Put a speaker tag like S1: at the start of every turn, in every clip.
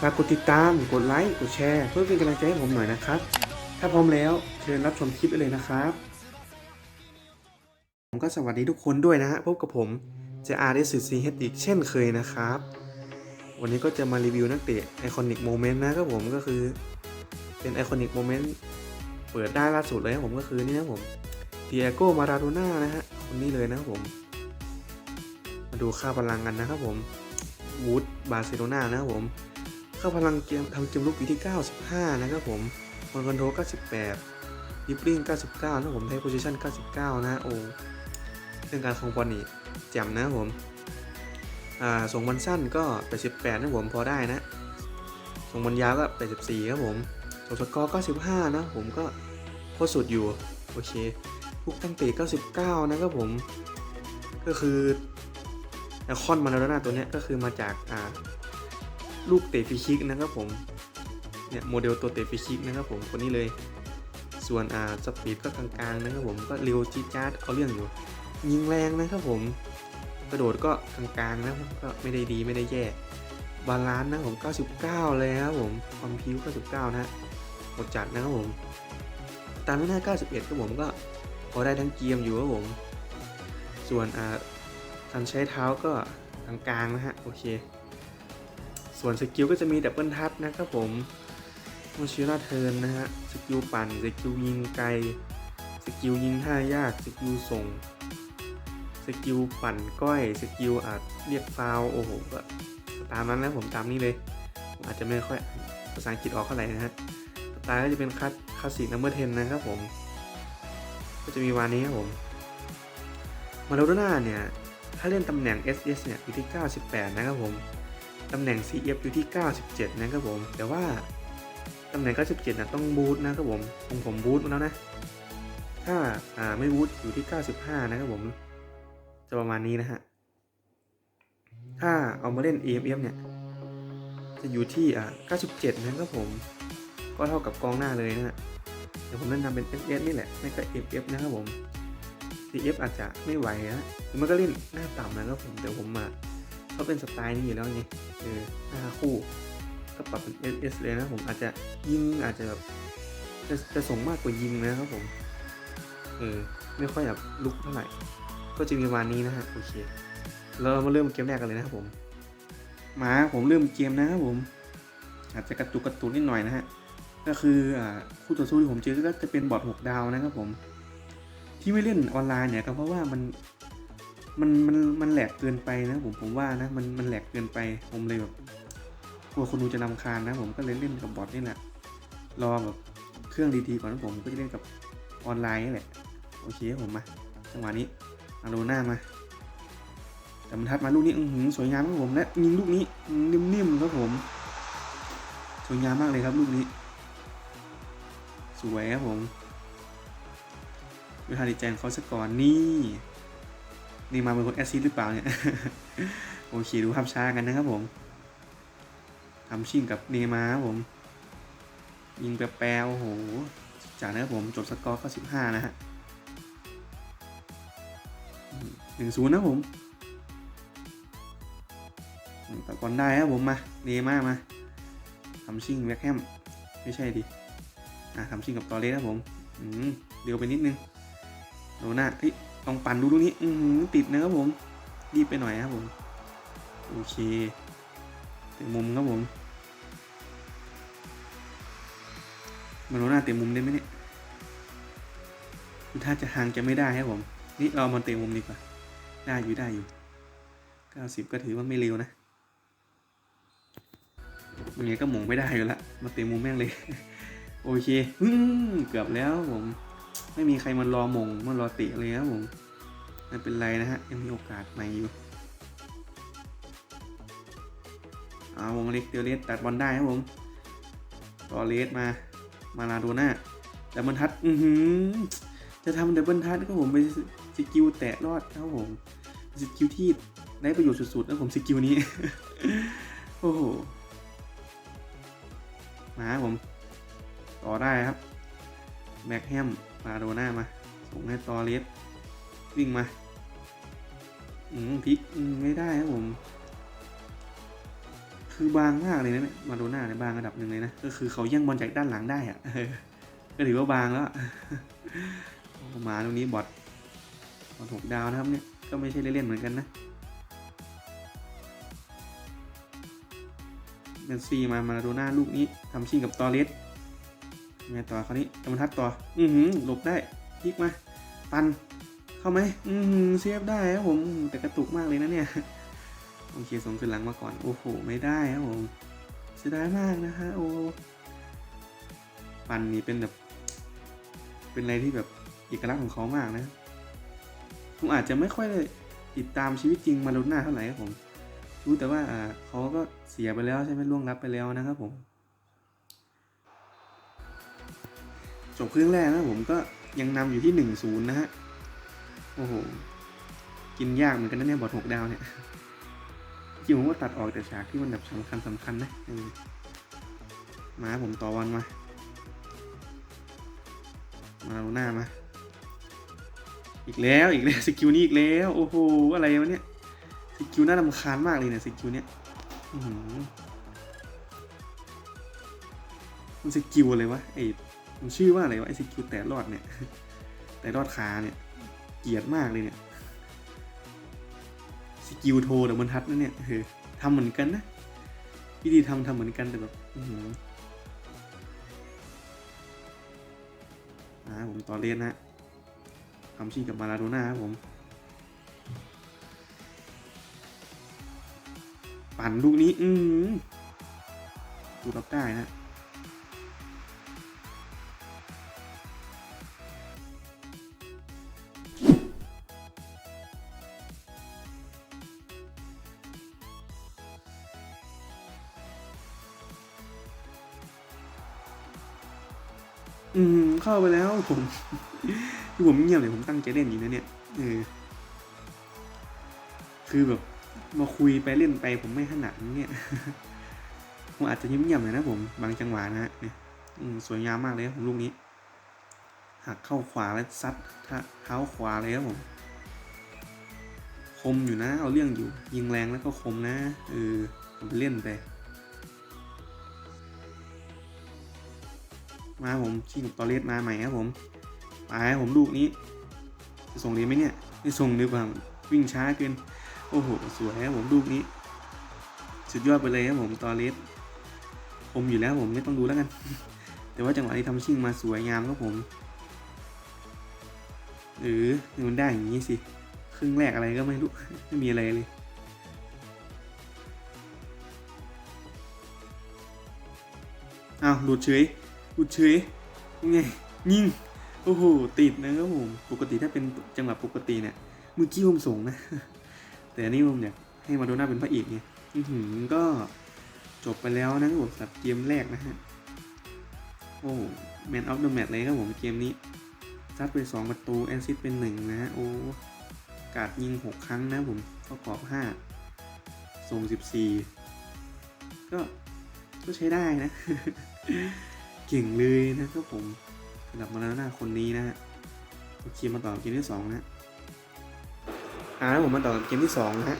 S1: ฝากกดติดตาม กดไลค์ กดแชร์ เพื่อเป็นกำลังใจให้ผมหน่อยนะครับ ถ้าพร้อมแล้วเชิญรับชมคลิปได้เลยนะครับ ผมก็สวัสดีทุกคนด้วยนะฮะ พบกับผมเจอาร์เอสซีเฮดอีกเช่นเคยนะครับ วันนี้ก็จะมารีวิวนักเตะไอคอนิกโมเมนต์นะครับผมก็คือเป็นไอคอนิกโมเมนต์เปิดได้ล่าสุดเลยนะผมก็คือนี่นะผมเดียโกมาราโดน่านะฮะคนนี้เลยนะครับผม มาดูค่าพลังกันนะครับผมวูดบาร์เซโลนานะครับผม ค่าพลังเกมทำเกมลุกอยู่ที่ 95 นะครับผมคอนคอนโทร98ดิปปิ้ง99นะผมไทโพซิชัน99 นะโอ้เรื่องการคองบอลนี่แจ่มนะผมอ่าส่งบอลสั้นก็ 88 นะผมพอได้นะ ส่งบอลยาวก็ 84 ครับผมส่งสกอร์95 นะผมก็โคตรสุดอยู่ โอเคลูกตั้งเตะ99 นะครับผม ก็คือไอคอนมาราโดน่าตัวเนี้ยก็คือมาจากอ่า ลูกเตะฟรีคิกนะครับผมเนี่ยโมเดลตัวเตะฟรีคิกนะครับผมคนนี้เลย ส่วนอ่าสปีดก็กลางๆนะครับผมก็เร็วจี๊ดจ๊าดเอาเรื่องอยู่ ยิงแรงนะครับผมกระโดดก็กลางๆนะก็ไม่ได้ดีไม่ได้แย่บาลานซ์นะผม 99 เลยครับผม ความพิ้ว 99 นะหมดจัดนะครับผม ตามหน้า 91ครับผมก็พอได้ทั้งเกียมอยู่ครับผม ส่วนอ่าการใช้เท้าก็กลางๆนะฮะ โอเค ส่วนสกิลก็จะมีดับเบิลทัชนะครับผมโมชิราเทิร์นนะฮะ สกิลปั่น สกิลยิงไกล สกิลยิงท่ายาก สกิลส่ง สกิลปั่นก้อย สกิลอาจเรียกฟาวโอ้โหก็ตามนั้นนะผมตามนี้เลยผมอาจจะไม่ค่อยภาษาอังกฤษออกเท่าไหร่นะฮะสไตล์ก็จะเป็นคัสคาสสิกนัมเบอร์เทนนะครับผม ก็จะมีวานนี้ครับผม มาโดน่าเนี่ย ถ้าเล่นตำแหน่ง SS เนี่ยอยู่ที่ 98 นะครับผม ตำแหน่ง CF อยู่ที่ 97 นะครับผม แต่ว่าตำแหน่ง 97นะต้องบูทนะครับผมผมผมบูทมาแล้วนะ ถ้าอ่าไม่บูทอยู่ที่ 95 นะครับผม จะประมาณนี้นะฮะ ถ้าเอามาเล่น EMF เนี่ย จะอยู่ที่อ่า97 นะครับผม ก็เท่ากับกองหน้าเลยนะฮะเดี๋ยวผมแนะนำเป็น SS นี่แหละ ไม่ก็ FF นะครับผม CF อาจจะไม่ไหวนะหรือมันก็เล่นหน้าต่ำนะครับผม เดี๋ยวผมมาเขาเป็นสไตล์นี้อยู่แล้วไง เออห้าคู่ก็ปรับเป็น SS เลยนะผมอาจจะยิงอาจจะแบบจะจะส่งมากกว่ายิงนะครับผม เออไม่ค่อยแบบลุกเท่าไหร่ ก็จะมีวันนี้นะฮะโอเคเรามาเริ่มเกมแรกกันเลยนะครับผม มาผมเริ่มเกมนะครับผม อาจจะกระตุกกระตุกนิดหน่อยนะฮะ ก็คืออ่าคู่ต่อสู้ที่ผมเจอก็จะเป็นบอท6ดาวนะครับผม ที่ไม่เล่นออนไลน์เนี่ยก็เพราะว่ามัน มันมันมันแหลกเกินไปนะผมผมว่านะมันมันแหลกเกินไปผมเลยแบบกลัวคนดูจะนำคาญนะ ผมก็เลยเล่นกับบอทนี่แหละรอแบบเครื่องดีๆก่อนผมก็จะเล่นกับออนไลน์นี่แหละโอเคครับผมมาจังหวะนี้อาโรน่ามาแต่มันทัดมาลูกนี้อือหือสวยงามครับผมและยิงลูกนี้นิ่มๆครับผมสวยงามมากเลยครับลูกนี้ สวยครับผมวิธาดิแจงเขาสก่อนนี่ นี่มาเป็นคนแอซซิหรือเปล่าเนี่ย โอเค ดูภาพช้ากันนะครับผมทำชิ่งกับเนมาครับผม ยิงแปรๆโอ้โห จากนั้นครับผมจบสกอร์ก็สิบห้านะฮะหนึ่งศูนย์นะผมตัดบอลได้ครับผมมา เนมามาทำชิ่งแบ็คแฮมไม่ใช่ดิอะทำชิ่งกับตอเลสครับผมอืมเร็วไปนิดนึงโดน่าเฮ้ย ลองปั่นดูตรงนี้ อือหือติดนะครับผม รีบไปหน่อยครับผม โอเคเต็มมุมครับผมมาโดน่าเต็มมุมได้ไหมเนี่ยถ้าจะห่างจะไม่ได้ครับผม นี่เรามาเต็มมุมดีกว่า ได้อยู่ได้อยู่ 90 ก็ถือว่าไม่เร็วนะมันไงก็หมงไม่ได้อยู่ละ มาเต็มมุมแม่งเลย โอเคอเกือบแล้วผม ไม่มีใครมารอมงมารอเตะเลยครับผมไม่เป็นไรนะฮะ ยังมีโอกาสใหม่อยู่เอาวงเล็กเดียวเลสตัดบอลได้ครับผมต่อเลสมา มาลาโดน่าดับเบิลทัชอือหือจะทำดับเบิลทัชก็ผมไปสกิลแตะรอดครับผมสกิลที่ได้ประโยชน์สุดๆนะผมสกิลนี้ โอ้โห มาครับผม ต่อได้ครับแบ็คแฮม มาโดน่ามา ส่งให้ตอเลสวิ่งมา อืมพลิกไม่ได้ครับผม คือบางมากเลยนะเนี่ยมาโดน่าเนี่ยบางระดับหนึ่งเลยนะ ก็คือเขาแย่งบอลจากด้านหลังได้อะก็ถือว่าบางแล้วมาตรงนี้บอทบอทหกดาวนะครับเนี่ย ก็ไม่ใช่เล่นๆเหมือนกันนะเมสซี่มามาโดน่าลูกนี้ทำชิงกับตอเลส ไงต่อคราวนี้กำมนทัดต่อ อือหือหลบได้พลิกมา ปัน เข้าไหมอือหือเซฟได้ครับผม แต่กระตุกมากเลยนะเนี่ย โอเคส่งขึ้นหลังมาก่อน โอ้โห ไม่ได้ครับผม เสียดายมากนะฮะ โอ้ ปันนี่เป็นแบบ เป็นอะไรที่แบบเอกลักษณ์ของเขามากนะ ผมอาจจะไม่ค่อยติดตามชีวิตจริงมาโดน่าเท่าไหร่ครับผม รู้แต่ว่าอ่าเขาก็เสียไปแล้วใช่ไหมล่วงลับไปแล้วนะครับผม จบครึ่งแรกนะผมก็ยังนำอยู่ที่หนึ่งศูนย์นะฮะ โอ้โห กินยากเหมือนกันนะเนี่ยบอดหกดาวเนี่ยจริงผมก็ตัดออกแต่ฉากที่มันแบบสำคัญสำคัญนะมาผมต่อวันมา มาเอาหน้ามา อีกแล้วอีกแล้วสกิลนี้อีกแล้ว โอ้โห อะไรวะเนี่ยสกิลน่ารำคาญมากเลยเนี่ยสกิลเนี้ยอืมันสกิลอะไรวะไอ้ มันชื่อว่าอะไรวะไอ้สกิลแต่รอดเนี่ย แต่รอดขาเนี่ย เกลียดมากเลยเนี่ย สกิลโทรแต่บรรทัดนั่นเนี่ยเออทำเหมือนกันนะวิธีทำทำเหมือนกันแต่แบบอื้อหืออ่าผมต่อเล่นนะทำชิงกับมาราโดน่าครับผม ปั่นลูกนี้ อืมดูรับได้นะ เข้าไปแล้วผมคือผมเงียบเลยผมตั้งใจเล่นอยู่นะเนี่ยเออคือแบบมาคุยไปเล่นไปผมไม่ถนัดเนี่ยผมอาจจะเงียบๆหน่อยนะผมบางจังหวะนะเนี่ยสวยงามมากเลยผมลูกนี้หักเข้าขวาแล้วซัดเท้าขวาเลยครับผม คมอยู่นะ เอาเรื่องอยู่ ยิงแรงแล้วก็คมนะเออผมเล่นไป มาผมชิงกับตอเลสมาใหม่ครับผมไปครับผมลูกนี้จะส่งดีไหมเนี่ยไม่ส่งดีกว่าวิ่งช้าเกินโอ้โหสวยครับผมลูกนี้สุดยอดไปเลยครับผมตอเลสผมอยู่แล้วผมไม่ต้องดูแล้วกัน แต่ว่าจังหวะที่ทำชิงมาสวยงามครับผม หรือมันได้อย่างนี้สิครึ่งแรกอะไรก็ไม่รู้ไม่มีอะไรเลยอ้าวหลุดเฉย อุดเฉยยังไงยิงโอ้โหติดนะครับผมปกติถ้าเป็นจังหวะปกติเนี่ยมือกี้ผมส่งนะ แต่นี่ผมอยากให้มาโดน่าเป็นพระเอกไงอือหือก็จบไปแล้วนะครับผมสำหรับเกมแรกนะฮะโอ้แมนออฟเดอะแมตเลยครับผมเกมนี้ซัดไป 2 ประตูแอนซิสเป็น 1 นะฮะโอ้กาดยิง 6 ครั้งนะผมประกอบ 5 ส่ง 14 ก็ก็ใช้ได้นะ เก่งเลยนะครับผมสำหรับมาแล้วหน้าคนนี้นะฮะโอเคมาต่อเกมที่สองนะอ่าแล้วผมมาต่อกับเกมที่สองนะฮะ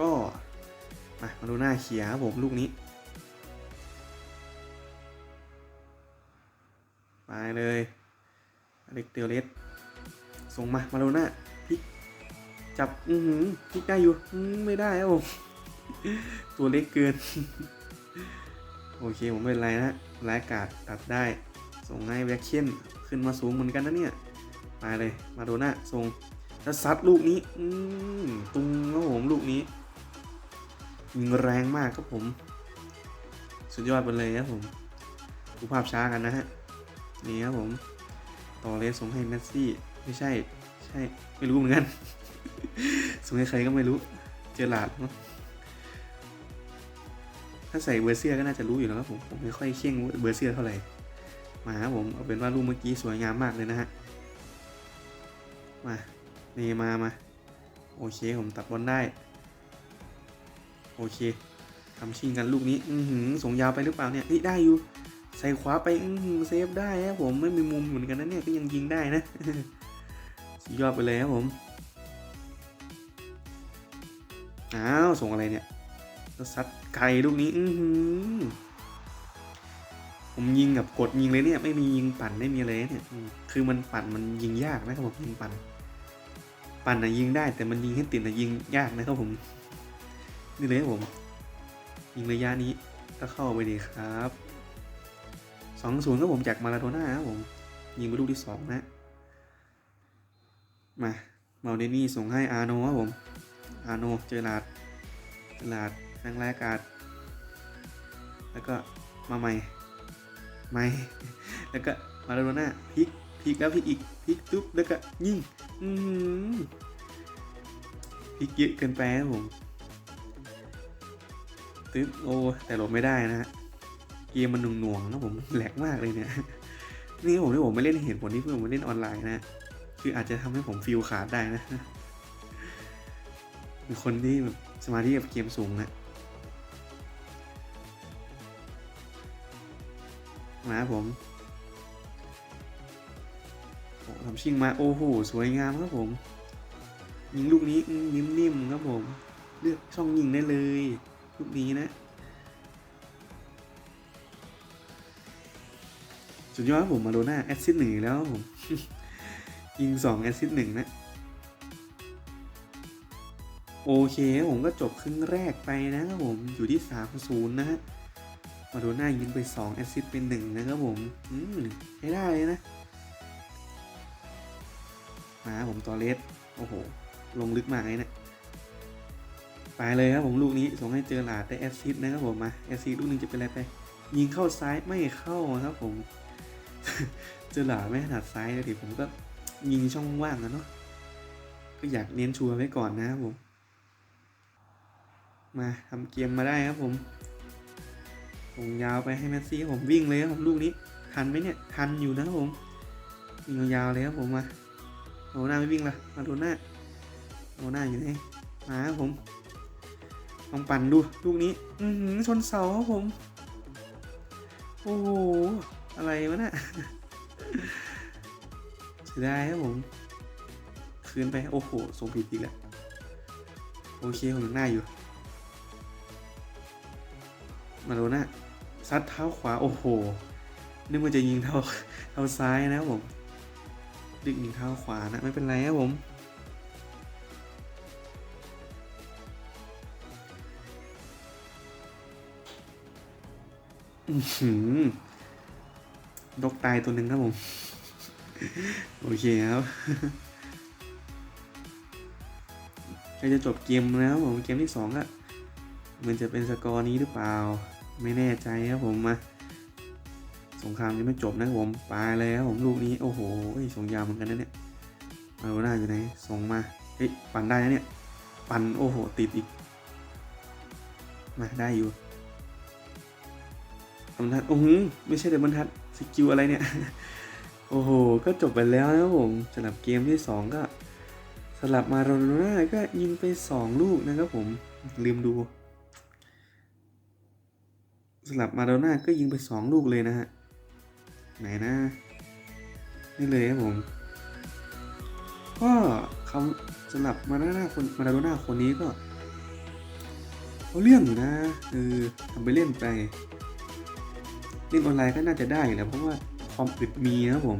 S1: ก็มามาดูหน้าเขียครับผมลูกนี้ไปเลยอเล็กเตลเลสส่งมามาดูหน้าพลิกจับ อือหือพลิกได้อยู่ไม่ได้ครับผม ตัวเล็กเกิน โอเคผมไม่เป็นไรนะรายกาดตัดได้ ส่งให้แบ็คเคนขึ้นมาสูงเหมือนกันนะเนี่ยไปเลย มาโดน่าส่งแล้วซัดลูกนี้อืมตุงครับผมลูกนี้ยิงแรงมากครับผม สุดยอดไปเลยครับผมดูภาพช้ากันนะฮะ นี่ครับผม ต่อเลสส่งให้แมสซี่ ไม่ใช่ ใช่ ไม่รู้เหมือนกัน ส่งให้ใครก็ไม่รู้ เจอหลาดเนาะ ถ้าใส่เบอร์เซียก็น่าจะรู้อยู่แล้วครับผมผมไม่ค่อยเข่งเบอร์เซียเท่าไหร่มาครับผมเอาเป็นว่ารูปเมื่อกี้สวยงามมากเลยนะฮะมาเนมามาโอเคผมตัดบอลได้โอเคทำชิงกันลูกนี้ อือหือส่งยาวไปหรือเปล่าเนี่ยนี่ได้อยู่ ใส่ขวาไปอือหือเซฟได้ครับผมไม่มีมุมเหมือนกันนะเนี่ยก็ยังยิงได้นะสยอดไปเลยครับผมอ้าวส่งอะไรเนี่ย ซัดไกลลูกนี้ อืผมยิงกับกดยิงเลยเนี่ย ไม่มียิงปั่นไม่มีอะไรเนี่ย คือมันปั่นมันยิงยากนะครับผมยิงปั่น ปั่นนะยิงได้ แต่มันยิงให้ติดนะยิงยากนะครับผม นี่เลยผม ยิงระยะนี้ก็เข้าไปดีครับสองศูนย์ก็ผมจากมาราโดน่าครับผม ยิงไปลูกที่สองนะ มาเมาเดนี่ส่งให้อาโนครับผม อาโนเจอหลาดเจอหลาด แรงแรกอาดแล้วก็มาใหม่ใหม่ แล้วก็มาโดน่าพลิกพลิกแล้วพลิกอีกพลิกจุ๊บแล้วก็ยิงอืมพลิกเยอะเกินไปครับผมตึ๊บโอ้แต่หลบไม่ได้นะฮะเกมมันหน่วงๆนะผมแหลกมากเลยเนี่ยนี่ผมที่ผมไม่เล่นเหตุผลที่เพื่อนผมเล่นออนไลน์นะคืออาจจะทำให้ผมฟิลขาดได้นะเป็นคนที่แบบสมาธิกับเกมสูงนะ มาครับผมทำชิงมาโอ้โหสวยงามครับผม ยิงลูกนี้นิ่มๆครับผม เลือกช่องยิงได้เลย ลูกนี้นะสุดยอดครับผมมาโดน่าแอซซิสหนึ่งแล้วผมยิงสองแอซซิสหนึ่งนะ โอเคผมก็จบครึ่งแรกไปนะครับผมอยู่ที่3 0นะฮะ มาโดน่ายิงไป2แอซซิสเป็น1นะครับผมอืมใช้ได้เลยนะ มาผมตอเลสโอ้โห ลงลึกมากเลยเนะี่ยไปเลยครับผมลูกนี้ส่งให้เจอหลาดได้แอซซิสนะครับผมมาแอซซิสลูกหนึงจะเป็นอะไรไป ยิงเข้าซ้ายไม่เข้าครับผม เจอหลาดไม่ถนัดซ้ายเลยดิผมก็ยิงช่องว่างนะเนาะก็อยากเน้นชัวร์ไว้ก่อนนะครับผม มาทำเกมมาได้ครับผม ส่งยาวไปให้แมสซี่ครับผมวิ่งเลยครับผมลูกนี้ ทันไหมเนี่ย ทันอยู่นะครับผมวิ่งยาวๆเลยครับผมมาโดน่าไม่วิ่งละมาโดน่าโดน่าอยู่ไหนมาครับผมลองปั่นดูลูกนี้ อือหือชนเสาครับผม โอ้โห อะไรวะน่ะเสียดายครับผม คืนไป โอ้โห ส่งผิดอีกแล้ว โอเคผมยังหน้าอยู่ มาโดน่า ซัดเท้าขวา โอ้โห นึกว่าจะยิงเท้าเท้าซ้ายนะครับผมดึกยิงเท้าขวานะไม่เป็นไรครับผมอือหือนกตายตัวหนึ่งครับผม โอเคครับใกล้จะจบเกมแล้วผมเกมที่สองอะมันจะเป็นสกอร์นี้หรือเปล่า ไม่แน่ใจครับผมมาสงครามยังไม่จบนะครับผมไปเลยครับผมลูกนี้โอ้โหส่งยาวเหมือนกันนะเนี่ยมาโรน่าอยู่ไหนส่งมาเฮ้ยปั่นได้นะเนี่ยปั่นโอ้โหติดอีกมาได้อยู่บรรทัดโอ้โหไม่ใช่เดบรรทัดสกิลอะไรเนี่ยโอ้โห ก็จบไปแล้วนะครับผมสำหรับเกมที่สองก็สลับมาโรน่าก็ยิงไปสองลูกนะครับผมลืมดู สลับมาโดน่าก็ยิงไปสองลูกเลยนะฮะ ไหนนะ นี่เลยครับผม ก็เขาสลับมาโดน่าคนมาโดน่าคนนี้ก็เขาเรื่องอยู่นะเออทำไปเล่นไป เล่นออนไลน์ก็น่าจะได้อยู่แหล้วเพราะว่าความอึดมีนะผม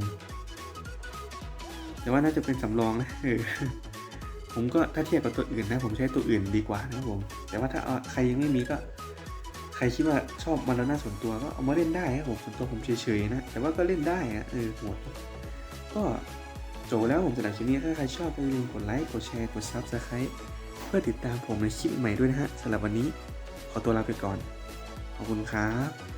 S1: แต่ว่าน่าจะเป็นสำรองนะเออผมก็ถ้าเทียบกับตัวอื่นนะ ผมใช้ตัวอื่นดีกว่านะครับผม แต่ว่าถ้าใครยังไม่มีก็ ใครคิดว่าชอบมาแล้วน่าส่วนตัวก็เอามาเล่นได้ครับผมส่วนตัวผมเฉยๆนะ แต่ว่าก็เล่นได้อะเออโหดก็จบแล้วผมสำหรับคลิปนี้ถ้าใครชอบก็อย่าลืมกดไลค์ กดแชร์ กดซับสไครต์เพื่อติดตามผมในคลิปใหม่ด้วยนะฮะสำหรับวันนี้ ขอตัวลาไปก่อน ขอบคุณครับ